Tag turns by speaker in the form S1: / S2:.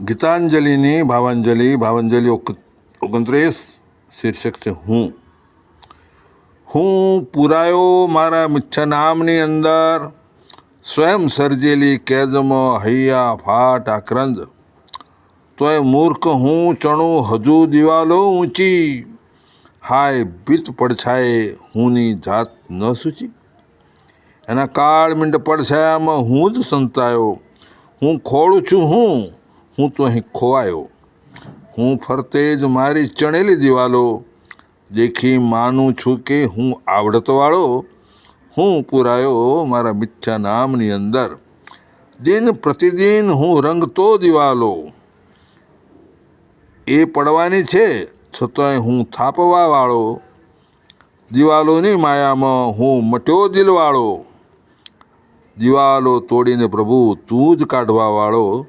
S1: ગીતાંજલિની ભાવાંજલિ ભાવાંજલિ ઓગણત્રીસ શીર્ષક છે હું હું પુરાયો મારા મિચ્છા નામની અંદર સ્વયં સર્જેલી કેદમાં હૈયા ફાટ આક્રંદ તોય મૂર્ખ હું ચણું હજુ દિવાલો ઊંચી હાય ભીત પડછાયે હુંની જાત ન સૂચી એના કાળ મીંડ પડછાયામાં હું જ સંતાયો હું ખોળું છું હું હું તો અહીં ખોવાયો. હું ફરતે જ મારી ચણેલી દિવાલો દેખી માનું છું કે હું આવડતવાળો. હું પુરાયો મારા મિથ્યા નામની અંદર. દિન પ્રતિદિન હું રંગતો દિવાલો. એ પડવાની છે, છતાંય હું થાપવાવાળો. દિવાલોની માયામાં હું મટ્યો દિલવાળો. દિવાલો તોડીને પ્રભુ તું જ કાઢવાવાળો.